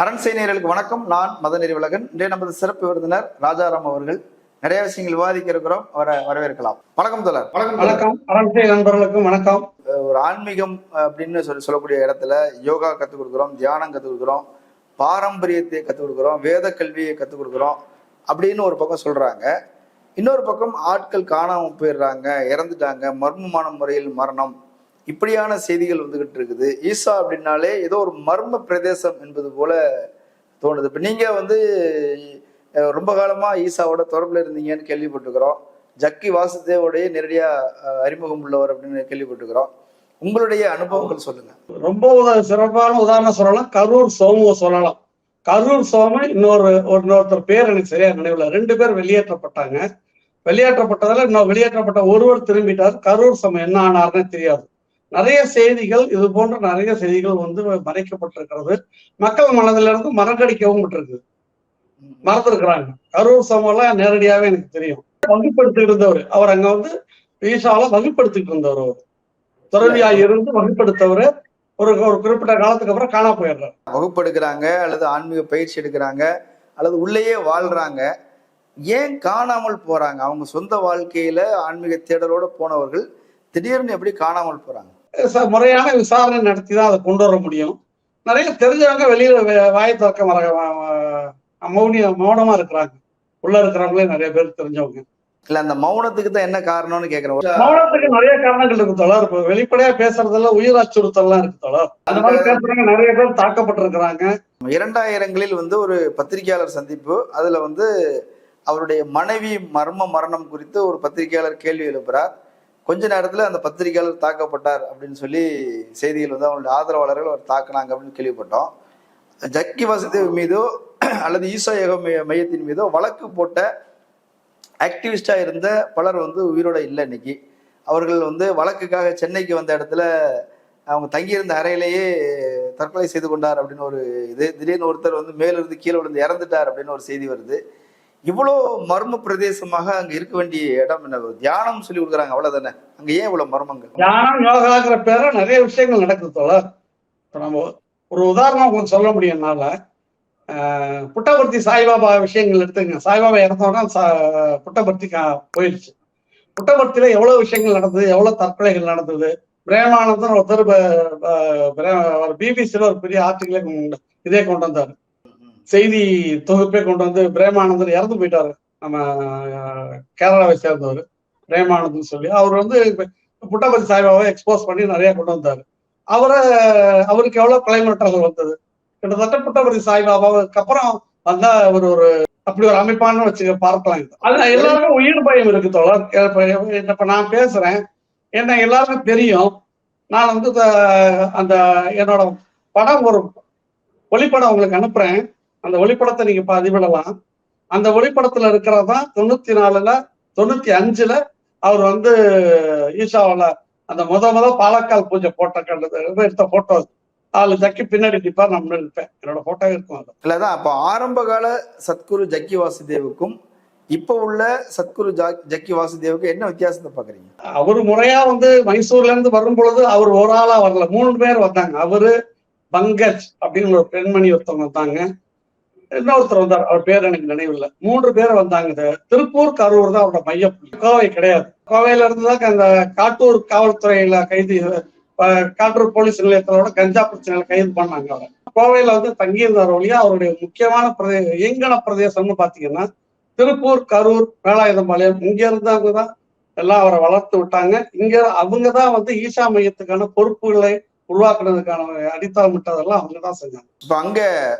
அரண் செய்தியர்களுக்கு வணக்கம். நான் மதநெறி விலகன் இன்றைய நமது சிறப்பு விருந்தினர் ராஜாராம் அவர்கள். நிறைய விஷயங்கள் விவாதிக்க இருக்கிறோம். அவரை வரவேற்கலாம். வணக்கம் தோழர். வணக்கம். வணக்கம். நண்பர்களுக்கும் வணக்கம். ஒரு ஆன்மீகம் அப்படின்னு சொல்லி சொல்லக்கூடிய இடத்துல யோகா கற்றுக் கொடுக்குறோம் தியானம் கற்றுக் கொடுக்குறோம் பாரம்பரியத்தை கற்றுக் கொடுக்குறோம் வேத கல்வியை கற்றுக் கொடுக்குறோம் அப்படின்னு ஒரு பக்கம் சொல்றாங்க. இன்னொரு பக்கம் ஆட்கள் காணாம போயிடுறாங்க இறந்துட்டாங்க. மர்மமான முறையில் மரணம். இப்படியான செய்திகள் வந்துகிட்டு இருக்குது. ஈசா அப்படின்னாலே ஏதோ ஒரு மர்ம பிரதேசம் என்பது போல தோணுது. இப்போ நீங்கள் வந்து ரொம்ப காலமாக ஈசாவோட தொடர்பில் இருந்தீங்கன்னு கேள்விப்பட்டுக்கிறோம் ஜக்கி வாசுதேவோடைய நேரடியாக அறிமுகம் உள்ளவர் அப்படின்னு கேள்விப்பட்டுக்கிறோம் உங்களுடைய அனுபவங்கள் சொல்லுங்க. ரொம்ப சிறப்பான உதாரணம் சொல்லலாம். கரூர் சோமுவை சொல்லலாம். கரூர் சோம இன்னொரு இன்னொருத்தர் பேர் எனக்கு சரியா நினைவில். ரெண்டு பேர் வெளியேற்றப்பட்டாங்க. வெளியேற்றப்பட்டதுல இன்னும் வெளியேற்றப்பட்ட ஒருவர் திரும்பிட்டார். கரூர் சோம என்ன ஆனார்னு தெரியாது. நிறைய செய்திகள் இது போன்ற நிறைய செய்திகள் வந்து மறைக்கப்பட்டிருக்கிறது. மக்கள் மனதிலிருந்து மறக்கடிக்கவும் விட்டுருக்கு மறந்துருக்கிறாங்க. கரூர் சமெல்லாம் நேரடியாவே எனக்கு தெரியும். வகுப்படுத்திட்டு இருந்தவர். அவர் அங்க வந்து ஈஷால வகுப்படுத்திட்டு இருந்தவர் அவர். துறவியா இருந்து வகுப்படுத்தவர். ஒரு ஒரு குறிப்பிட்ட காலத்துக்கு அப்புறம் காணா போயிடுறாரு. வகுப்படுக்கிறாங்க அல்லது ஆன்மீக பயிற்சி எடுக்கிறாங்க அல்லது உள்ளேயே வாழ்றாங்க. ஏன் காணாமல் போறாங்க? அவங்க சொந்த வாழ்க்கையில ஆன்மீக தேடலோட போனவர்கள் திடீர்னு எப்படி காணாமல் போறாங்க? முறையான விசாரணை நடத்தி தான் அதை கொண்டு வர முடியும். நிறைய தெரிஞ்சவங்க வெளியில வாயை திறக்க மற ம- மௌனி மௌனமா இருக்கிறாங்க. உள்ள இருக்கிறவங்களே நிறைய பேர் தெரிஞ்சவங்க. இல்ல அந்த மௌனத்துக்கு தான் என்ன காரணம்னு கேக்குறேன். மௌனத்துக்கு நிறைய காரணங்கள் இருக்கு தோழர். இப்ப வெளிப்படையா பேசுறதுல உயிர் அச்சுறுத்தல்லாம் இருக்கு தோழர். அந்த மாதிரி பேசுறவங்க நிறைய பேர் தாக்கப்பட்டிருக்கிறாங்க. இரண்டாயிரங்களில் வந்து ஒரு பத்திரிகையாளர் சந்திப்பு. அதுல வந்து அவருடைய மனைவி மர்ம மரணம் குறித்து ஒரு பத்திரிகையாளர் கேள்வி எழுப்புறார். கொஞ்ச நேரத்துல அந்த பத்திரிகையாளர் தாக்கப்பட்டார் அப்படின்னு சொல்லி செய்திகள் வந்து அவங்களுடைய ஆதரவாளர்கள் அவர் தாக்குனாங்க அப்படின்னு கேள்விப்பட்டோம். ஜக்கி வசதேவ் மீதோ அல்லது ஈசோ யோக மையத்தின் மீதோ வழக்கு போட்ட ஆக்டிவிஸ்டா இருந்த பலர் வந்து உயிரோட இல்லை இன்னைக்கு. அவர்கள் வந்து வழக்குக்காக சென்னைக்கு வந்த இடத்துல அவங்க தங்கியிருந்த அறையிலேயே தற்கொலை செய்து கொண்டார் அப்படின்னு ஒரு இது. திடீர்னு ஒருத்தர் வந்து மேலிருந்து கீழே விழுந்து இறந்துட்டார் அப்படின்னு ஒரு செய்தி வருது. இவ்வளோ மர்ம பிரதேசமாக அங்க இருக்க வேண்டிய இடம் என்ன? தியானம் சொல்லி கொடுக்குறாங்க அவ்வளவுதானே? அங்க ஏன் இவ்வளவு மர்மங்கள்? தியானம் யோகாங்கிற பேர நிறைய விஷயங்கள் நடக்குது தோழர். இப்போ நம்ம ஒரு உதாரணம் கொஞ்சம் சொல்ல முடியும் என்னால. ஆஹ் புட்டபர்த்தி சாய்பாபா விஷயங்கள் எடுத்துங்க சாய்பாபா இறந்தோன்னா சா- புட்டபர்த்தி கா- போயிடுச்சு புட்டபர்த்தியில எவ்வளவு விஷயங்கள் நடந்தது எவ்வளவு தற்கொலைகள் நடந்தது? பிரேமானந்தன் ஒருத்தர் பிபிசியில ஒரு பெரிய ஆர்டிகளை கொண்டு- இதே கொண்டு வந்தாரு. செய்தி தொகுப்பே கொண்டு வந்து பிரேமானந்தன் இறந்து போயிட்டாரு. நம்ம கேரளாவை சேர்ந்தவர். பிரேமானந்தன் சொல்லி. அவர் வந்து புட்டபதி சாய்பாபாவை எக்ஸ்போஸ் பண்ணி நிறைய கொண்டு வந்தார். அவரை அவருக்கு எவ்வளவு கொலை மிரட்டல்கள் வந்தது? கிட்டத்தட்ட புட்டபதி சாய்பாபாவுக்கு அப்புறம் வந்தா அவர் ஒரு அப்படி ஒரு அமைப்பான்னு வச்சு பார்க்கலாம் இது. அது எல்லாருக்கும் உயிர் பயம் இருக்கு தோழர். இப்ப நான் பேசுறேன். என்ன எல்லாருக்கும் தெரியும். நான் வந்து இந்த- அந்த என்னோட படம் ஒரு ஒளிப்படம் உங்களுக்கு அனுப்புறேன். அந்த ஒளிப்படத்தை நீங்க பதிவிடலாம். அந்த ஒளிப்படத்துல இருக்கிறதான் தொண்ணூத்தி நாலுல தொண்ணூத்தி அஞ்சுல அவர் வந்து ஈஷாவுல அந்த முத முத பாலக்கால் பூஜை போட்ட கண்டது எடுத்த போட்டோ அதுல ஜக்கி பின்னாடி நிப்பார் நான் முன்னாடி நிற்பேன் என்னோட போட்டோ இருக்கும் அது. இல்லதான் அப்போ ஆரம்ப கால சத்குரு ஜக்கி வாசுதேவுக்கும் இப்போ உள்ள சத்குரு ஜா- ஜக்கி வாசுதேவுக்கும் என்ன வித்தியாசத்தை பாக்குறீங்க? அவரு முறையா வந்து மைசூர்ல இருந்து வரும் பொழுது அவர் ஒரு ஆளா வரல. மூணு பேர் வந்தாங்க. அவரு பங்கஜ் அப்படின்னு ஒரு பெண்மணி ஒருத்தவங்க வந்தாங்க. இன்னொருத்தர் வந்தார் அவர் பேர் எனக்கு நினைவில்ல. மூன்று பேர் வந்தாங்க. திருப்பூர் கரூர் தான் அவரோட மையம். கோவை கிடையாது. கோவையில இருந்து தான் அந்த காட்டூர் காவல்துறையில கைது காட்டூர் போலீஸ் நிலையத்தோட கஞ்சா பிரச்சனையில கைது பண்ணாங்க அவரை. கோவையில வந்து தங்கியிருந்தார் ஒழிய அவருடைய முக்கியமான பிரதே இயங்கன பிரதேசம்னு பாத்தீங்கன்னா திருப்பூர் கரூர் வேலாயுதம்பாளையம் இங்க இருந்தவங்க தான் எல்லாம் அவரை வளர்த்து விட்டாங்க. இங்க அவங்க தான் வந்து ஈஷா மையத்துக்கான பொறுப்புகளை உருவாக்குறதுக்கான அடித்தளமிட்டதெல்லாம் அவங்க தான் செஞ்சாங்க. இப்ப அங்க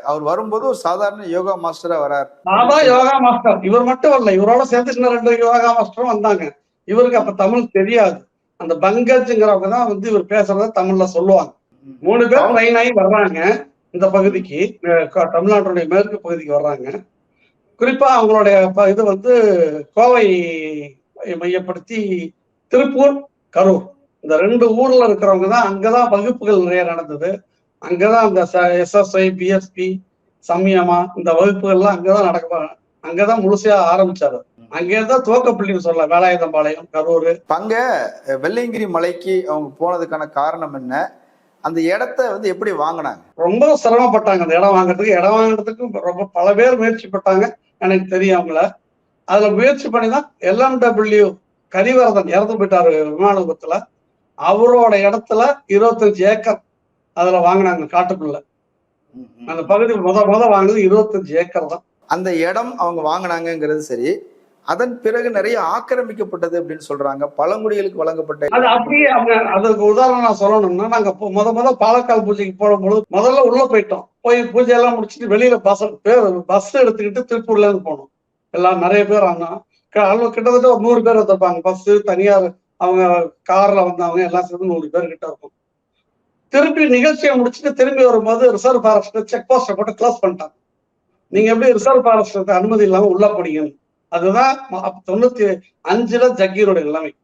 அவர் வரும்போது ஒரு சாதாரண யோகா மாஸ்டரா வரார். நான் தான் யோகா மாஸ்டர். இவர் மட்டும் வரல இவரோட சேர்த்து இன்னும் ரெண்டு யோகா மாஸ்டரும் வந்தாங்க. இவருக்கு அப்ப தமிழ் தெரியாது. அந்த பங்கஜ்ங்கிறவங்க தான் வந்து இவர் பேசுறத தமிழ்ல சொல்லுவாங்க. மூணு பேர் ட்ரெயின் ஆகி வர்றாங்க. இந்த பகுதிக்கு தமிழ்நாட்டுடைய மேற்கு பகுதிக்கு வர்றாங்க. குறிப்பா அவங்களுடைய இது வந்து கோவை மையப்படுத்தி திருப்பூர் கரூர். இந்த ரெண்டு ஊர்ல இருக்கிறவங்க தான் அங்கதான் வகுப்புகள் நிறைய நடந்தது. அங்கதான் அந்த எஸ்எஸ்ஐ பிஎஸ்பி சமயமா இந்த வகுப்புகள்லாம் அங்கதான் நடக்க அங்கதான் முழுசையா ஆரம்பிச்சாரு. அங்கேருந்தா துவக்கப்புள்ளின்னு சொல்லலாம். வேலாயுதம்பாளையம் கரூர். அங்க வெள்ளையங்கிரி மலைக்கு அவங்க போனதுக்கான காரணம் என்ன? அந்த இடத்த வந்து எப்படி வாங்கினாங்க? ரொம்ப சிரமப்பட்டாங்க. அந்த இடம் வாங்குறதுக்கு இடம் வாங்குறதுக்கு ரொம்ப பல பேர் முயற்சி பட்டாங்க. எனக்கு தெரியும் அவங்கள. அதுல முயற்சி பண்ணி தான் எல்எம்டபிள்யூ கரிவரதன் இறந்து போயிட்டாரு விமான விபத்துல அவரோட இடத்துல இருபத்தஞ்சு ஏக்கர் அதுல வாங்கினாங்க காட்டுக்குள்ள. அந்த பகுதி முத முத வாங்குனது இருபத்தஞ்சு ஏக்கர் தான். அந்த இடம் அவங்க வாங்கினாங்கங்கிறது சரி அதன் பிறகு நிறைய ஆக்கிரமிக்கப்பட்டது அப்படின்னு சொல்றாங்க. பழங்குடிகளுக்கு வழங்கப்பட்ட அது அப்படியே அவங்க அதுக்கு உதாரணம் நான் சொல்லணும்னா நாங்க முத முத பாலக்கால் பூஜைக்கு போகும்பொழுது முதல்ல உள்ள போயிட்டோம். போய் பூஜை எல்லாம் முடிச்சுட்டு வெளியில பஸ் பேர் பஸ் எடுத்துக்கிட்டு திருப்பூர்ல இருந்து போனோம். எல்லாம் நிறைய பேர் ஆனா கிட்டத்தட்ட ஒரு நூறு பேர் வந்திருப்பாங்க. பஸ் தனியார் அவங்க கார்ல வந்தவங்க எல்லாம் சேர்ந்து நூறு பேர் கிட்ட இருக்கும். திருப்பி நிகழ்ச்சியை முடிச்சுட்டு திரும்பி வரும்போது ரிசர்வ் ஃபாரஸ்ட் செக் போஸ்டை போட்டு க்ளோஸ் பண்ணிட்டாங்க. நீங்க எப்படி ரிசர்வ் ஃபாரஸ்ட் அனுமதி இல்லாம உள்ள போனீங்கன்னு அதுதான் தொண்ணூத்தி அஞ்சுல ஜக்கீரோட நிலைமை.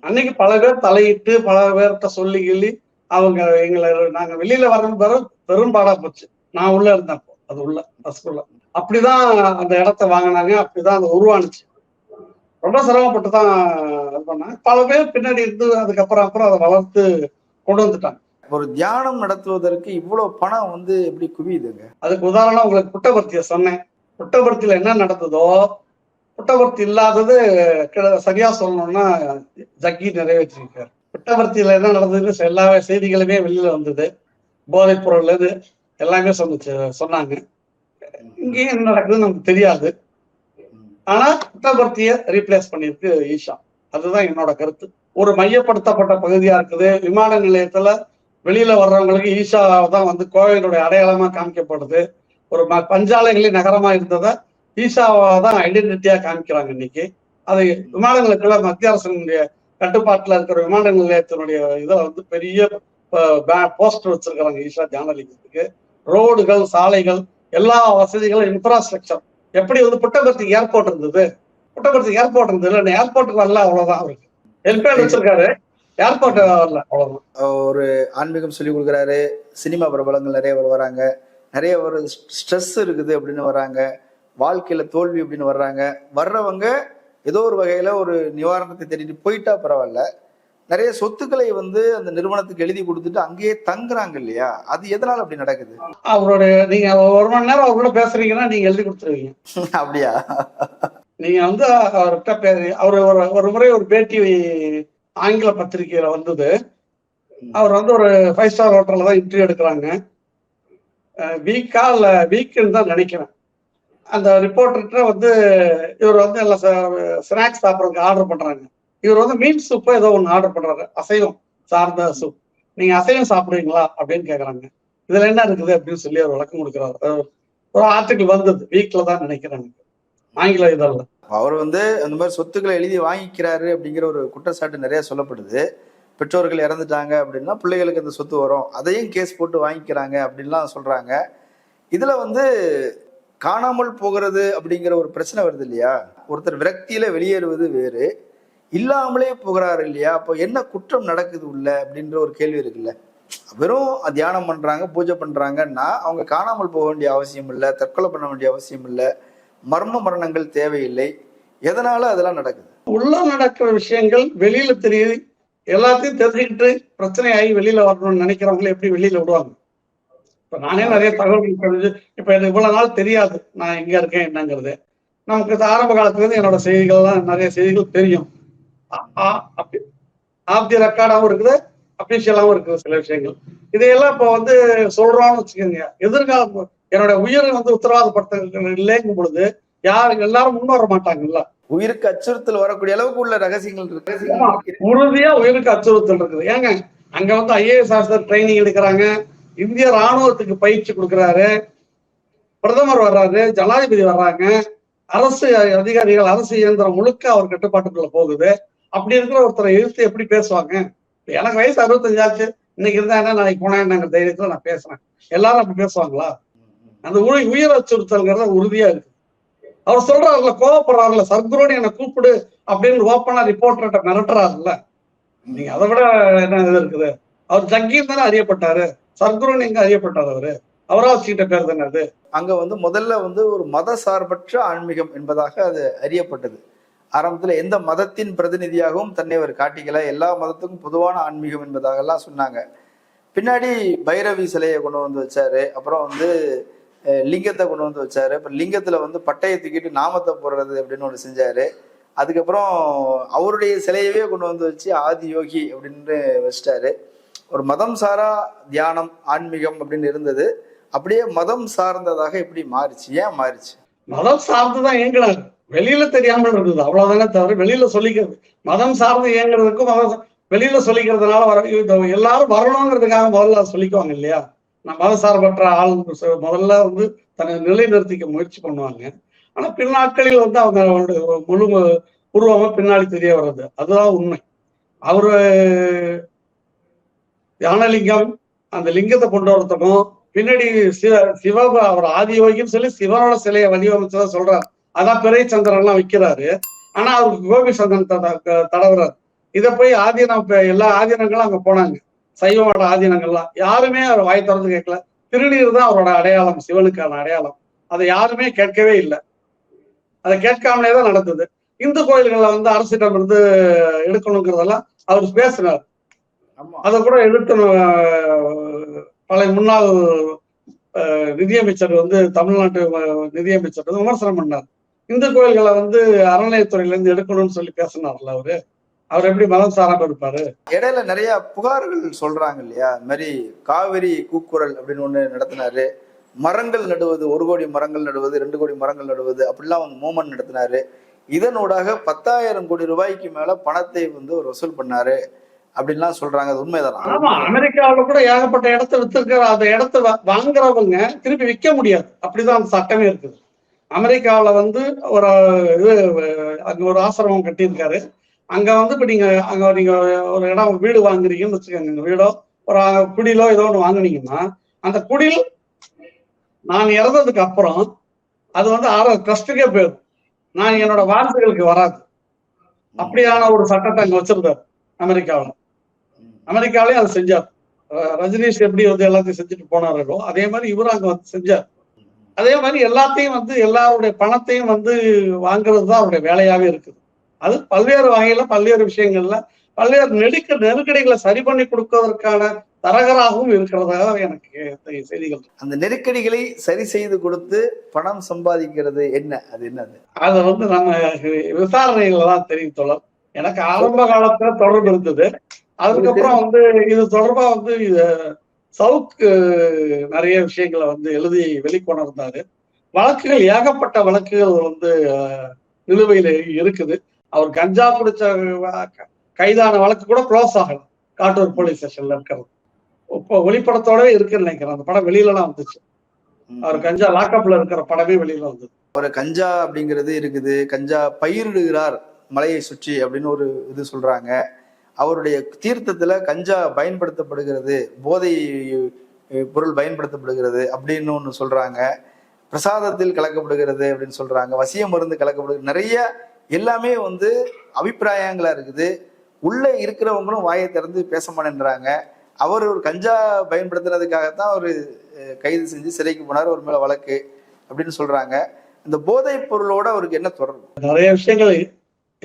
அன்னைக்கு பல பேர் தலையிட்டு பல பேர்கிட்ட சொல்லி கிள்ளி அவங்க எங்களை நாங்க வெளியில வரணும் பெரும் பெரும்பாடா போச்சு. நான் உள்ள இருந்தேன் அப்போ. அது உள்ள பஸ்குள்ள அப்படிதான் அந்த இடத்த வாங்கினாங்க. அப்படிதான் அது உருவானுச்சு. ரொம்ப சிரமப்பட்டு தான் இது பண்ணாங்க பல பேர் பின்னாடி இருந்து அதுக்கப்புறம் அப்புறம் அதை வளர்த்து கொண்டு வந்துட்டாங்க. ஒரு தியானம் நடத்துவதற்கு இவ்வளவு பணம் வந்து எப்படி குவியுதுங்க? அதுக்கு உதாரணம் உங்களுக்கு புட்டபர்த்தியை சொன்னேன். புட்டபர்த்தியில என்ன நடந்ததோ புட்டபர்த்தி இல்லாதது சரியா சொல்லணும்னா ஜக்கி நிறைவேற்றிருக்காரு புட்டபர்த்தியில என்ன நடந்ததுன்னு எல்லா செய்திகளுமே வெளியில வந்தது. போதைப் பொருள் எல்லாமே சொன்னுச்சு சொன்னாங்க. இங்கேயும் என்ன நடக்குதுன்னு நமக்கு தெரியாது. ஆனா புட்டபர்த்திய ரீப்ளேஸ் பண்ணியிருக்கு ஈஷா. அதுதான் என்னோட கருத்து. ஒரு மையப்படுத்தப்பட்ட பகுதியா இருக்குது. விமான நிலையத்துல வெளியில வர்றவங்களுக்கு ஈஷா தான் வந்து கோவிலுடைய அடையாளமா காமிக்கப்படுது. ஒரு பஞ்சாலைகளின் நகரமா இருந்ததை ஈஷாவை தான் ஐடென்டிட்டியா காமிக்கிறாங்க இன்னைக்கு. அது விமானங்களுக்குள்ள மத்திய அரசினுடைய கட்டுப்பாட்டுல இருக்கிற விமான நிலையத்தினுடைய இதை வந்து பெரிய போஸ்டர் வச்சிருக்கிறாங்க ஈஷா தியானலிங்கத்துக்கு ரோடுகள் சாலைகள் எல்லா வசதிகளும் இன்ஃப்ராஸ்ட்ரக்சர் எப்படி வந்து புட்டபர்த்தி ஏர்போர்ட் இருந்தது? புட்டபர்த்தி ஏர்போர்ட் இருந்தது இல்லை ஏர்போர்ட் நல்லா அவ்வளவுதான் அவருக்கு. ஹெல்பேட் வச்சிருக்காரு. ஏர்போர்ட் வரல அவ்வளவுதான். ஒரு ஆன்மீகம் சொல்லி கொடுக்குறாரு. சினிமா பிரபலங்கள் நிறைய பேர் வராங்க. நிறைய ஒரு ஸ்ட்ரெஸ் இருக்குது அப்படின்னு வராங்க. வாழ்க்கையில தோல்வி அப்படின்னு வர்றாங்க. வர்றவங்க ஏதோ ஒரு வகையில ஒரு நிவாரணத்தை தேடிட்டு போயிட்டா பரவாயில்ல. நிறைய சொத்துக்களை வந்து அந்த நிறுவனத்துக்கு எழுதி கொடுத்துட்டு அங்கேயே தங்குறாங்க இல்லையா? அது எதனால அப்படி நடக்குது? அவருடைய நீங்க ஒரு மணி நேரம் அவர் கூட பேசுறீங்கன்னா நீங்க எழுதி கொடுத்துருவீங்க. அப்படியா? நீங்க வந்து அவர்கிட்ட அவர் ஒரு ஒரு முறை ஒரு பேட்டி ஆங்கில பத்திரிகையில வந்தது. அவர் வந்து ஒரு ஃபைவ் ஸ்டார் ஹோட்டல்ல தான் இன்டர்வியூ எடுக்கிறாங்க. வீக்கா இல்ல வீக்குன்னு தான் நினைக்கிறேன். அந்த ரிப்போர்ட்டர்கிட்ட வந்து இவர் வந்து எல்லாம் ஸ்நாக்ஸ் சாப்பிட்றதுக்கு ஆர்டர் பண்றாங்க. இவர் வந்து மீன் சூப்பு ஏதோ ஒன்று ஆர்டர் பண்றாரு. அசைவம் சார்ந்த சூப் நீங்க அசைவம் சாப்பிடுவீங்களா அப்படின்னு கேக்குறாங்க. இதுல என்ன இருக்குது அப்படின்னு சொல்லி அவர் விளக்கம் கொடுக்குறாரு. ஒரு ஆர்டிக்கல் வந்தது. வீக்ல தான் நினைக்கிறேன் ஆங்கில இதழில். அவர் வந்து அந்த மாதிரி சொத்துக்களை எழுதி வாங்கிக்கிறாரு அப்படிங்கிற ஒரு குற்றச்சாட்டு நிறைய சொல்லப்படுது. பெற்றோர்கள் இறந்துட்டாங்க அப்படின்னா பிள்ளைகளுக்கு அந்த சொத்து வரும். அதையும் கேஸ் போட்டு வாங்கிக்கிறாங்க அப்படின்லாம் சொல்றாங்க. இதுல வந்து காணாமல் போகிறது அப்படிங்கிற ஒரு பிரச்சனை வருது இல்லையா? ஒருத்தர் விரக்தியில வெளியேறுவது வேறு. இல்லாமலே போகிறாரு இல்லையா? அப்போ என்ன குற்றம் நடக்குது உள்ள? அப்படின்ற ஒரு கேள்வி இருக்குல்ல. வெறும் தியானம் பண்றாங்க பூஜை பண்றாங்கன்னா அவங்க காணாமல் போக வேண்டிய அவசியம் இல்லை தற்கொலை பண்ண வேண்டிய அவசியம் இல்லை மர்ம மரணங்கள் தேவையில்லை. எதனால அதெல்லாம் நடக்குது? உள்ள நடக்கிற விஷயங்கள் வெளியில தெரியுது. எல்லாத்தையும் தெரிஞ்சுக்கிட்டு பிரச்சனை ஆகி வெளியில வரணும்னு நினைக்கிறவங்களை எப்படி வெளியில விடுவாங்க? இப்ப நானே நிறைய தகவல்கள் தெரிஞ்சு இப்ப எனக்கு இவ்வளவு நாள் தெரியாது. நான் எங்க இருக்கேன் என்னங்கிறது. நமக்கு ஆரம்ப காலத்துல இருந்து என்னோட செய்திகள்லாம் நிறைய செய்திகள் தெரியும். ஆஃப் தி ரெக்கார்டாவும் இருக்குது அபிஷியலாவும் இருக்குது சில விஷயங்கள். இதையெல்லாம் இப்போ வந்து சொல்றோம்னு வச்சுக்கோங்க. எதிர்காலம் என்னோட உயிரை வந்து உத்தரவாதப்படுத்த இல்லைங்கும் பொழுது யாரு எல்லாரும் முன் வர மாட்டாங்கல்ல? உயிருக்கு அச்சுறுத்தல் வரக்கூடிய அளவுக்கு உள்ள ரகசியங்கள் இருக்கு. உறுதியா உயிருக்கு அச்சுறுத்தல் இருக்குது. ஏங்க அங்க வந்து ஐஏஎஸ் ஆஃபீஸர் ட்ரைனிங் எடுக்கிறாங்க. இந்திய ராணுவத்துக்கு பயிற்சி கொடுக்கறாரு. பிரதமர் வர்றாரு ஜனாதிபதி வர்றாங்க. அரசு அதிகாரிகள் அரசு இயந்திரம் முழுக்க அவர் கட்டுப்பாட்டுக்குள்ள போகுது. அப்படி இருக்கிற ஒருத்தரை எழுத்து எப்படி பேசுவாங்க? எனக்கு வயசு அறுபத்தஞ்சு ஆச்சு இன்னைக்கு இருந்தா என்ன நாளைக்கு போனா என்னங்கிற தைரியத்துல நான் பேசுறேன். எல்லாரும் அப்படி பேசுவாங்களா? அந்த உயிர் உயிர் அச்சுறுத்தல்ங்கிறத உறுதியா இருக்கு. அவர் சொல்றாருல கோவப்படுறாருல சர்க்குரோடு என்னை கூப்பிடு அப்படின்னு ஓப்பனா ரிப்போர்ட்டர்கிட்ட மிரட்டுறாருல்ல. நீங்க அதை விட என்ன இது இருக்குது? அவர் ஜக்கீர் தானே அறியப்பட்டாரு. சர்க்குருன்னு எங்க அறியப்பட்டார் அவரு? அவரா வச்சுக்கிட்ட பேர் தானே அது அங்க வந்து முதல்ல வந்து ஒரு மத சார்பற்ற ஆன்மீகம் என்பதாக அது அறியப்பட்டது. ஆரம்பத்தில் எந்த மதத்தின் பிரதிநிதியாகவும் தன்னை அவர் காட்டிக்கல. எல்லா மதத்துக்கும் பொதுவான ஆன்மீகம் என்பதாகலாம் சொன்னாங்க. பின்னாடி பைரவி சிலையை கொண்டு வந்து வச்சாரு. அப்புறம் வந்து லிங்கத்தை கொண்டு வந்து வச்சாரு. அப்புறம் லிங்கத்தில் வந்து பட்டையை தூக்கிட்டு நாமத்தை போடுறது அப்படின்னு ஒன்று செஞ்சாரு. அதுக்கப்புறம் அவருடைய சிலையவே கொண்டு வந்து வச்சு ஆதி யோகி அப்படின்னு வச்சிட்டாரு. ஒரு மதம் சாரா தியானம் ஆன்மீகம் அப்படின்னு இருந்தது. அப்படியே மதம் சார்ந்ததாக எப்படி மாறிச்சு. ஏன் மாறிச்சு? மதம் சார்ந்துதான் இயங்குனாங்க வெளியில தெரியாமல் இருந்தது. அவ்வளவுதானே தவிர வெளியில சொல்லிக்கிறது. மதம் சார்ந்து இயங்குறதுக்கும் மதம் வெளியில சொல்லிக்கிறதுனால வர எல்லாரும் வரணுங்கிறதுக்காக முதல்ல சொல்லிக்குவாங்க இல்லையா? நான் மதசார்பற்ற ஆள் முதல்ல வந்து தன்னை நிலைநிறுத்திக்க முயற்சி பண்ணுவாங்க. ஆனா பின்னாட்களில் வந்து அவங்க முழு உருவமா பின்னாடி தெரிய வர்றது. அதுதான் உண்மை. அவரு ஞானலிங்கம் அந்த லிங்கத்தை கொண்டு வரத்துக்கும் பின்னாடி சிவ சிவ அவர் ஆதியோகின்னு சொல்லி சிவனோட சிலையை வடிவமைச்சதான் சொல்றாரு. அதான் பிறை சந்திரன் எல்லாம் வைக்கிறாரு. ஆனா அவருக்கு கோபி சந்திரன் தடவுறாரு. இத போய் ஆதீனம் எல்லா ஆதீனங்களும் அங்க போனாங்க. சைவமோட ஆதீனங்கள்லாம். யாருமே அவர் வாய் திறந்து கேட்கல. திருநீர் தான் அவரோட அடையாளம் சிவனுக்கான அடையாளம். அதை யாருமே கேட்கவே இல்லை. அதை கேட்காமலே தான் நடந்தது. இந்து கோயில்கள்ல வந்து அரசிடம் இருந்து எடுக்கணுங்கிறதெல்லாம் அவர் பேசினார். அதை கூட எதிர்த்து பழைய முன்னாள் நிதியமைச்சர் வந்து தமிழ்நாட்டு நிதியமைச்சர் வந்து விமர்சனம் பண்ணார். இந்து கோயில்களை வந்து அறநிலையத்துறையில இருந்து எடுக்கணும்னு சொல்லி பேசினார்ல அவரு. அவர் எப்படி மதம் சாராம இருப்பாரு இடையில நிறைய புகார்கள் சொல்றாங்க இல்லையா? இந்த மாதிரி காவிரி கூக்குரல் அப்படின்னு ஒண்ணு நடத்தினாரு. மரங்கள் நடுவது ஒரு கோடி மரங்கள் நடுவது ரெண்டு கோடி மரங்கள் நடுவது அப்படிலாம் அவங்க மூமெண்ட் நடத்தினாரு. இதனூடாக பத்தாயிரம் கோடி ரூபாய்க்கு மேல பணத்தை வந்து ஒரு வசூல் பண்ணாரு அப்படின்லாம் சொல்றாங்க. அது உண்மைதானா? ஆமா அமெரிக்காவுல கூட ஏகப்பட்ட இடத்த வித்திருக்கிற அந்த இடத்த வாங்குறவங்க திருப்பி விற்க முடியாது. அப்படிதான் அந்த சட்டமே இருக்குது. அமெரிக்காவில் வந்து ஒரு இது அங்கே ஒரு ஆசிரமம் கட்டியிருக்காரு. அங்க வந்து இப்போ நீங்க அங்க நீங்கள் ஒரு இடம் வீடு வாங்குறீங்கன்னு வச்சுக்கோங்க. வீடோ ஒரு குடிலோ ஏதோ ஒன்று வாங்குனீங்கன்னா அந்த குடில் நான் இறந்ததுக்கு அப்புறம் அது வந்து ஆரோ ட்ரஸ்ட்டுக்கே போயிடும். நான் என்னோட வாரிசுகளுக்கு வராது. அப்படியான ஒரு சட்டத்தை அங்கே வச்சிருந்தாரு அமெரிக்காவில். அமெரிக்காவிலையும் அதை செஞ்சார். ரஜினிஷ் எப்படி வந்து எல்லாத்தையும் செஞ்சுட்டு போனாரோ அதே மாதிரி இவரும் அங்க வந்து செஞ்சார். அதே மாதிரி எல்லாத்தையும் வந்து எல்லாருடைய பணத்தையும் வந்து வாங்குறது தான் அவருடைய வேலையாவே இருக்குது. அது பல்வேறு வகையில பல்வேறு விஷயங்கள்ல பல்வேறு நெருக்க நெருக்கடிகளை சரி பண்ணி கொடுப்பதற்கான தரகராகவும் இருக்கிறதாக எனக்கு செய்திகள் அந்த நெருக்கடிகளை சரி செய்து கொடுத்து பணம் சம்பாதிக்கிறது என்ன? அது என்னது? அதை வந்து நம்ம விசாரணைகள் தான் தெரியும் தொடர் எனக்கு ஆரம்ப காலத்துல தொடர்பு இருந்தது. அதுக்கப்புறம் வந்து இது தொடர்பா வந்து இது சவுக்கு நிறைய விஷயங்களை வந்து எழுதி வெளிக்கொணர்ந்தாரு. வழக்குகள் ஏகப்பட்ட வழக்குகள் வந்து நிலுவையில இருக்குது. அவர் கஞ்சா குடிச்ச கைதான வழக்கு கூட க்ளோஸ் ஆகலாம் காட்டூர் போலீஸ் ஸ்டேஷன்ல இருக்கிறது. இப்போ ஒளிப்படத்தோடவே இருக்குன்னு நினைக்கிறேன். அந்த படம் வெளியிலலாம் வந்துச்சு. அவர் கஞ்சா லாக்அப்ல இருக்கிற படமே வெளியில வந்தது. ஒரு கஞ்சா அப்படிங்கிறது இருக்குது. கஞ்சா பயிரிடுகிறார் மலையை சுற்றி அப்படின்னு ஒரு இது சொல்றாங்க. அவருடைய தீர்த்தத்துல கஞ்சா பயன்படுத்தப்படுகிறது போதை பொருள் பயன்படுத்தப்படுகிறது அப்படின்னு ஒன்று சொல்றாங்க. பிரசாதத்தில் கலக்கப்படுகிறது அப்படின்னு சொல்றாங்க. வசிய மருந்து கலக்கப்படுகிறது. நிறைய எல்லாமே வந்து அபிப்பிராயங்களா இருக்குது. உள்ள இருக்கிறவங்களும் வாயை திறந்து பேச மாட்டேன்றாங்க. அவர் ஒரு கஞ்சா பயன்படுத்துறதுக்காகத்தான் அவர் கைது செஞ்சு சிறைக்கு போனார். ஒரு மேல வழக்கு அப்படின்னு சொல்றாங்க. இந்த போதைப் பொருளோட அவருக்கு என்ன தொடர்பு? நிறைய விஷயங்கள்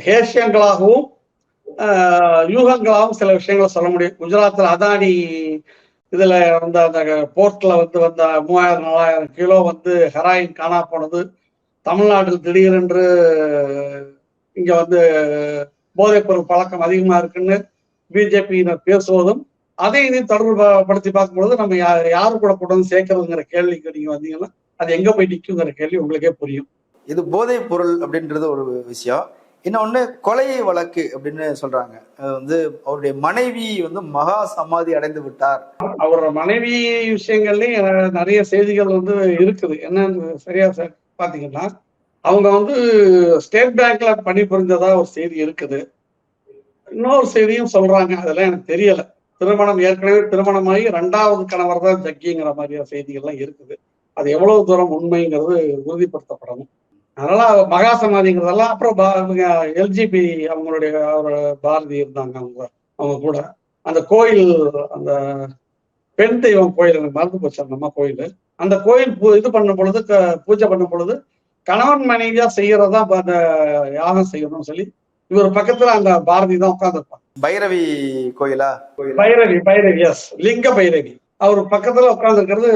ஹேஷியங்களாகவும் யூகங்களாகவும் சில விஷயங்களை சொல்ல முடியும். குஜராத்தில் அதானி இதுல வந்த அந்த போர்ட்ல வந்து வந்த மூவாயிரம் நாலாயிரம் கிலோ வந்து ஹெராயின் காணா போனது. தமிழ்நாட்டில் திடீரென்று இங்க வந்து போதைப்பொருள் பழக்கம் அதிகமா இருக்குன்னு பிஜேபியினர் பேசுவதும் அதை இதையும் தொடர்பு படுத்தி பார்க்கும்பொழுது நம்ம யா யாரு கூட கொண்டு வந்து சேர்க்கறதுங்கிற கேள்விக்கு நீங்க வந்தீங்கன்னா அது எங்க போய் நிற்குங்கிற கேள்வி உங்களுக்கே புரியும். இது போதைப் பொருள் அப்படின்றது ஒரு விஷயம். இன்னொன்னு கொலை வழக்கு அப்படின்னு சொல்றாங்க. வந்து அவருடைய மனைவி வந்து மகா சமாதி அடைந்து விட்டார். அவரோட மனைவி விஷயங்கள்லயும் நிறைய செய்திகள் வந்து இருக்குது. என்னன்னு சரியா சார் பாத்தீங்கன்னா அவங்க வந்து ஸ்டேட் பேங்க்ல பணிபுரிஞ்சதா ஒரு செய்தி இருக்குது. இன்னொரு செய்தியும் சொல்றாங்க. அதெல்லாம் எனக்கு தெரியல. திருமணம் ஏற்கனவே திருமணமாகி ரெண்டாவது கணவர் தான் ஜக்கிங்கிற மாதிரியான செய்திகள்லாம் இருக்குது. அது எவ்வளவு தூரம் உண்மைங்கிறது உறுதிப்படுத்தப்படணும். அதனால மகா சமாதிங்கிறதெல்லாம் அப்புறம் எல்ஜிபி அவங்களுடைய பாரதி இருந்தாங்க அவங்க அவங்க கூட. அந்த கோயில் அந்த பெண் தெய்வம் கோயில் எனக்கு மறந்து போச்சு அந்த அம்மா கோயில். அந்த கோயில் இது பண்ணும் பொழுது பூஜை பண்ணும் பொழுது கணவன் மனைவியா செய்யறதா அந்த யாகம் செய்யணும்னு சொல்லி இவர் பக்கத்துல அந்த பாரதி தான் உட்கார்ந்துருப்பாங்க பைரவி கோயிலா? பைரவி பைரவி எஸ் லிங்க பைரவி. அவர் பக்கத்துல உட்கார்ந்து இருக்கிறது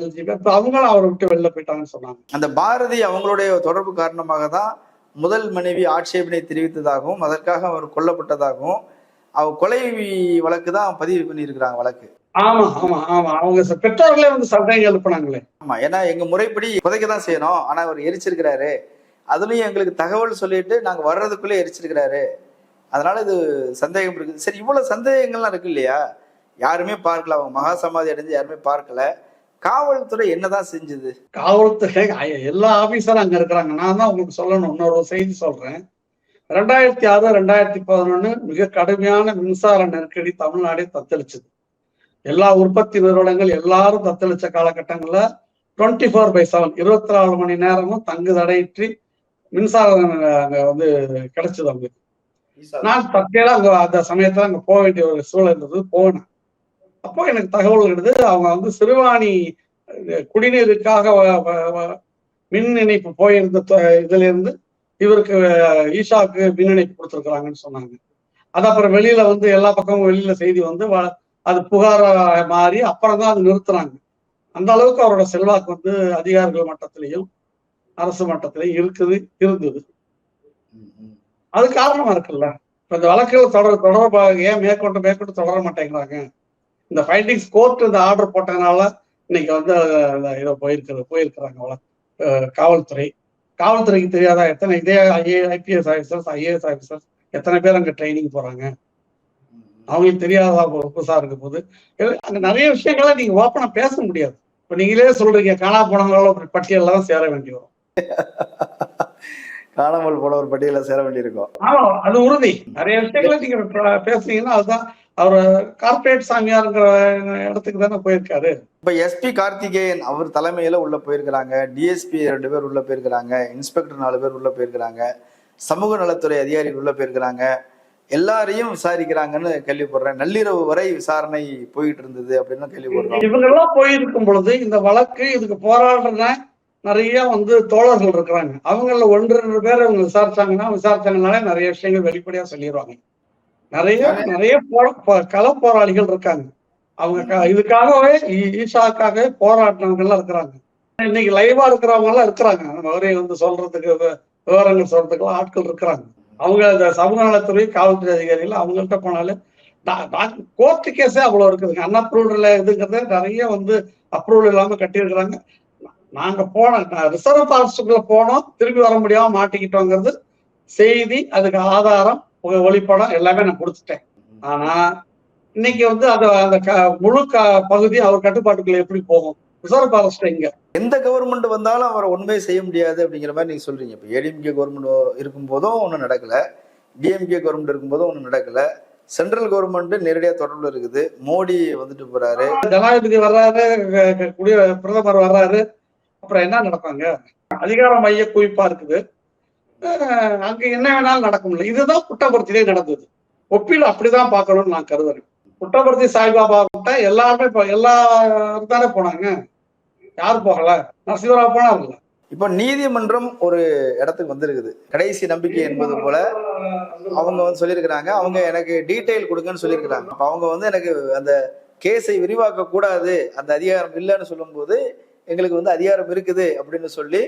எல்ஜிபி. இப்ப அவங்களும் அவரை விட்டு வெளில போயிட்டாங்கன்னு சொன்னாங்க. அந்த பாரதி அவங்களுடைய தொடர்பு காரணமாக தான் முதல் மனைவி ஆட்சேபனை தெரிவித்ததாகவும் அதற்காக அவர் கொல்லப்பட்டதாகவும் அவர் கொலை வழக்கு தான் பதிவு பண்ணியிருக்கிறாங்க வழக்கு. ஆமா ஆமா ஆமா. அவங்க பெற்றோர்களே வந்து சந்தேகம் எழுப்புனாங்களே ஆமா ஏன்னா எங்க முறைப்படி புதைக்க தான் செய்யணும். ஆனா அவர் எரிச்சிருக்கிறாரு. அதுலயும் எங்களுக்கு தகவல் சொல்லிட்டு நாங்க வர்றதுக்குள்ளே எரிச்சிருக்கிறாரு. அதனால இது சந்தேகம் இருக்குது. சரி இவ்வளவு சந்தேகங்கள்லாம் இருக்கு இல்லையா? யாருமே பார்க்கல அவங்க மகா சமாதி அடைஞ்சு யாருமே பார்க்கல. காவல்துறை என்னதான் செஞ்சது? காவல்துறை எல்லா ஆபீசரும் அங்க இருக்கிறாங்க. நான் தான் உங்களுக்கு சொல்லணும் இன்னொரு செய்தி சொல்றேன். ரெண்டாயிரத்தி ஆறு ரெண்டாயிரத்தி பதினொன்னு மிக கடுமையான மின்சார நெருக்கடி தமிழ்நாடே தத்தளிச்சது. எல்லா உற்பத்தி நிறுவனங்கள் எல்லாரும் தத்தளிச்ச காலகட்டங்கள்ல டுவெண்ட்டி ஃபோர் பை செவன் இருபத்தி நாலு மணி நேரமும் தங்கு தடையின்றி மின்சாரம் அங்க வந்து கிடைச்சது அவங்களுக்கு. நான் தற்கையில அங்க அந்த சமயத்துல அங்க போக வேண்டிய ஒரு சூழல் இருந்தது போனேன். அப்போ எனக்கு தகவல் இருந்தது அவங்க வந்து சிறுவாணி குடிநீருக்காக மின் இணைப்பு போயிருந்த இதுல இருந்து இவருக்கு ஈஷாவுக்கு மின் இணைப்பு கொடுத்துருக்குறாங்கன்னு சொன்னாங்க. அது அப்புறம் வெளியில வந்து எல்லா பக்கமும் வெளியில செய்தி வந்து வ- அது புகார மாறி அப்புறம் தான் அது நிறுத்துறாங்க. அந்த அளவுக்கு அவரோட செல்வாக்கு வந்து அதிகாரிகள் மட்டத்திலையும் அரசு மட்டத்திலையும் இருக்குது இருந்தது. அது காரணமா இருக்குல்ல? இப்ப இந்த வழக்குகள் தொடர் தொடர்பாக ஏன் மேற்கொண்டு மேற்கொண்டு தொடர மாட்டேங்கிறாங்க? இந்த ஃபைண்டிங்ஸ் கோர்ட் இந்த ஆர்டர் போட்டதுனால இன்னைக்கு வந்து இதை போயிருக்கிறது போயிருக்கிறாங்க காவல்துறை. காவல்துறைக்கு தெரியாதா எத்தனை இதே IA IPS officers IAS officers எத்தனை பேர் அங்க ட்ரைனிங் போறாங்க? அவங்களுக்கு தெரியாதா புதுசா இருக்க போது. அங்க நிறைய விஷயங்களை நீங்க ஓப்பனா பேச முடியாது. இப்ப நீங்களே சொல்றீங்க காணா போனவங்களோட ஒரு பட்டியல்ல தான் சேர வேண்டி வரும். காணாமல் போன ஒரு பட்டியல சேர வேண்டியிருக்கும். ஆமா அது உறுதி. நிறைய விஷயங்களை நீங்க ப- பேசுனீங்கன்னா அதுதான் அவர் கார்பரேட் சாமியாருங்கிற இடத்துக்கு தானே போயிருக்காரு. இப்ப எஸ்பி கார்த்திகேயன் அவர் தலைமையில உள்ள போயிருக்கிறாங்க. டிஎஸ்பி ரெண்டு பேர் உள்ள போயிருக்கிறாங்க. இன்ஸ்பெக்டர் நாலு பேர் உள்ள போயிருக்கிறாங்க. சமூக நலத்துறை அதிகாரிகள் உள்ள போயிருக்கிறாங்க. எல்லாரையும் விசாரிக்கிறாங்கன்னு கேள்விப்படுறேன். நள்ளிரவு வரை விசாரணை போயிட்டு இருந்தது அப்படின்னு கேள்விப்படுறோம். இவங்க எல்லாம் போயிருக்கும் பொழுது இந்த வழக்கு இதுக்கு போராடுற நிறைய வந்து தோழர்கள் இருக்கிறாங்க. அவங்கள ஒன்று ரெண்டு பேர் அவங்க விசாரிச்சாங்கன்னா விசாரிச்சாங்கனாலே நிறைய விஷயங்கள் வெளிப்படையா சொல்லிடுவாங்க. நிறைய நிறைய கள போராளிகள் இருக்காங்க. அவங்க இதுக்காகவே ஈஷாக்காகவே போராடினவங்க எல்லாம் இருக்கிறாங்க. இன்னைக்கு லைவா இருக்கிறவங்க எல்லாம் இருக்கிறாங்க. மாதிரி வந்து சொல்றதுக்கு விவரங்கள் சொல்றதுக்கு எல்லாம் ஆட்கள் இருக்கிறாங்க. அவங்க இந்த சமூக நலத்துறை காவல்துறை அதிகாரிகள் அவங்கள்ட்ட போனாலே கோர்ட்டு கேஸே அவ்வளவு இருக்குதுங்க அன்அப்ரூவ்ல இதுங்கிறத நிறைய வந்து அப்ரூவல் இல்லாம கட்டியிருக்கிறாங்க. நாங்க போன ரிசர்வ் ஃபாரஸ்டுக்குள்ள போனோம். திருப்பி வர முடியாம மாட்டிக்கிட்டோங்கிறது செய்தி அதுக்கு ஆதாரம். ஒ- ஒளிப்படம் எல்லாமே நான் கொடுத்துட்டேன். ஆனா இன்னைக்கு வந்து அந்த க- முழு பகுதி அவர் கட்டுப்பாட்டுக்குள்ள எப்படி போகும்? ரிசர்வ் ஃபாரஸ்ட் இங்க. எந்த கவர்மெண்ட் வந்தாலும் அவரை உண்மையை செய்ய முடியாது அப்படிங்கிற மாதிரி நீங்க சொல்றீங்க. இப்போ ஏடிஎம்கே கவர்மெண்ட் இருக்கும்போதும் ஒன்றும் நடக்கல. டிஎம்கே கவர்மெண்ட் இருக்கும்போதும் ஒன்றும் நடக்கல. சென்ட்ரல் கவர்மெண்ட் நேரடியாக தொடர்புல இருக்குது. மோடி வந்துட்டு போறாரு. ஜனாதிபதி வர்றாரு குடிய பிரதமர் வர்றாரு. அப்புறம் என்ன நடப்பாங்க? அதிகார மைய குவிப்பா இருக்குது. அங்க என்ன வேணாலும் நடக்கும்ல இதுதான் புட்டபர்த்திலே நடந்தது. ஒப்பில் அப்படிதான் பார்க்கணும்னு நான் கருதுறேன். புட்டபர்த்தி சாய்பாபா கிட்ட எல்லாருமே எல்லாரும் தானே போனாங்க. யார் போகல? நரசிம்மராவ் போனார்ல இப்போ நீதிமன்றம் ஒரு இடத்துக்கு வந்திருக்குது. கடைசி நம்பிக்கை என்பது போல அவங்க வந்து சொல்லியிருக்கிறாங்க. அவங்க எனக்கு டீட்டெயில் கொடுங்கன்னு சொல்லியிருக்கிறாங்க. அவங்க வந்து எனக்கு அந்த கேஸை விரிவாக்க கூடாது அந்த அதிகாரம் இல்லைன்னு சொல்லும்போது எங்களுக்கு வந்து அதிகாரம் இருக்குது அப்படின்னு சொல்லி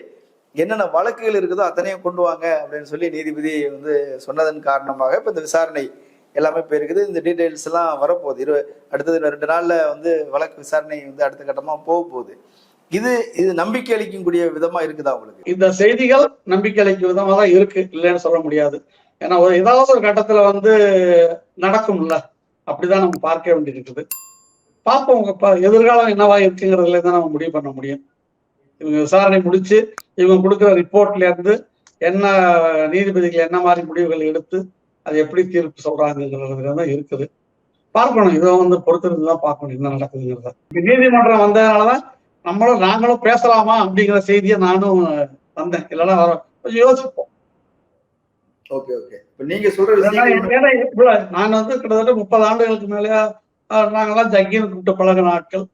என்னென்ன வழக்குகள் இருக்குதோ அத்தனையும் கொண்டு வாங்க அப்படின்னு சொல்லி நீதிபதி வந்து சொன்னதன் காரணமாக இப்போ இந்த விசாரணை எல்லாமே போயிருக்குது. இந்த டீட்டெயில்ஸ் எல்லாம் வரப்போகுது. இரு அடுத்தது ரெண்டு நாளில் வந்து வழக்கு விசாரணை வந்து அடுத்த கட்டமாக போக போகுது இது இது நம்பிக்கை அளிக்கக்கூடிய விதமா இருக்குதா உங்களுக்கு? இந்த செய்திகள் நம்பிக்கை அளிக்கும் விதமா தான் இருக்கு. இல்லைன்னு சொல்ல முடியாது. ஏன்னா ஒரு ஏதாவது ஒரு கட்டத்துல வந்து நடக்கும்ல. அப்படிதான் நம்ம பார்க்க வேண்டியிருக்குது. பார்ப்போம். எதிர்காலம் என்னவா இருக்குங்கிறதுல தான் நம்ம முடிவு பண்ண முடியும். இவங்க விசாரணை முடிச்சு இவங்க கொடுக்குற ரிப்போர்ட்ல இருந்து என்ன நீதிபதிகள் என்ன மாதிரி முடிவுகள் எடுத்து அது எப்படி தீர்ப்பு சொல்றாங்கிறதுல தான் இருக்குது. பார்க்கணும். இதை வந்து பொறுத்திருந்து தான் பார்க்கணும். என்ன நடக்குதுங்கிறத. நீதிமன்றம் வந்ததுனாலதான் நம்மளும் நாங்களும் பேசலாமா அப்படிங்கிற செய்தியை நானும் வந்தேன். இல்லைன்னா கொஞ்சம் யோசிப்போம். Okay okay. இப்ப நீங்க சொல்ற நான் வந்து கிட்டத்தட்ட முப்பது ஆண்டுகளுக்கு மேலே நாங்கெல்லாம் ஜக்கின்னு கூப்பிட்டு பழகின ஆட்கள்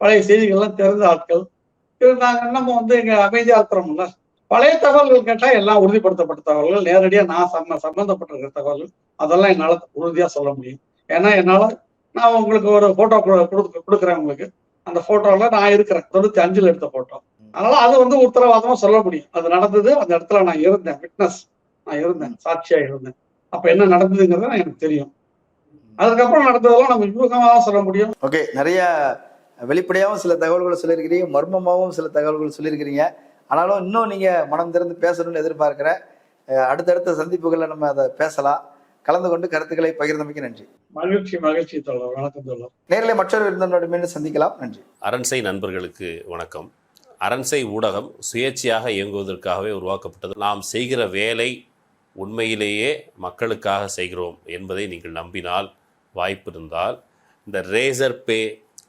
பழைய செய்திகள்லாம் தெரிந்த ஆட்கள். நாங்க நம்ம வந்து இங்க அமைதியா இருக்கிறோம்ல பழைய தகவல்கள் கேட்டா எல்லாம் உறுதிப்படுத்தப்பட்ட தகவல்கள். நேரடியா நான் சம்ம சம்பந்தப்பட்டிருக்கிற தகவல்கள். அதெல்லாம் என்னால உறுதியா சொல்ல முடியும். ஏன்னா என்னால நான் உங்களுக்கு ஒரு போட்டோ கொடுக்குறேன் உங்களுக்கு. அந்த போட்டோல நான் இருக்கிறேன். தொண்ணூத்தி அஞ்சுல எடுத்த போட்டோ அதனால அது வந்து உத்தரவாதமா சொல்ல முடியும். அது நடந்தது. அந்த இடத்துல நான் இருந்தேன். விட்னஸ் நான் இருந்தேன். சாட்சியா இருந்தேன். அப்ப என்ன நடந்ததுங்கிறது எனக்கு தெரியும். அதுக்கப்புறம் நடந்ததெல்லாம் நம்ம யூகமாக சொல்ல முடியும். ஓகே நிறைய வெளிப்படையாகவும் சில தகவல்களை சொல்லியிருக்கிறீங்க மர்மமாகவும் சில தகவல்கள் சொல்லியிருக்கிறீங்க. ஆனாலும் இன்னும் நீங்க மனம் திறந்து பேசணும்னு எதிர்பார்க்கிறேன் அடுத்தடுத்த சந்திப்புகளில் நம்ம அதை பேசலாம். கலந்து கொண்டு கருத்துக்களை பகிர்ந்தமைக்கு நன்றி. மகிழ்ச்சி மகிழ்ச்சி தோழர். வணக்கம் தோழர். நேரில் மற்றொரு விருந்தினோடு மீண்டும் சந்திக்கலாம். நன்றி. அரண்சை நண்பர்களுக்கு வணக்கம். அரண்சை ஊடகம் சுயேட்சையாக இயங்குவதற்காகவே உருவாக்கப்பட்டது. நாம் செய்கிற வேலை உண்மையிலேயே மக்களுக்காக செய்கிறோம் என்பதை நீங்கள் நம்பினால் வாய்ப்பு இருந்தால் இந்த ரேசர் பே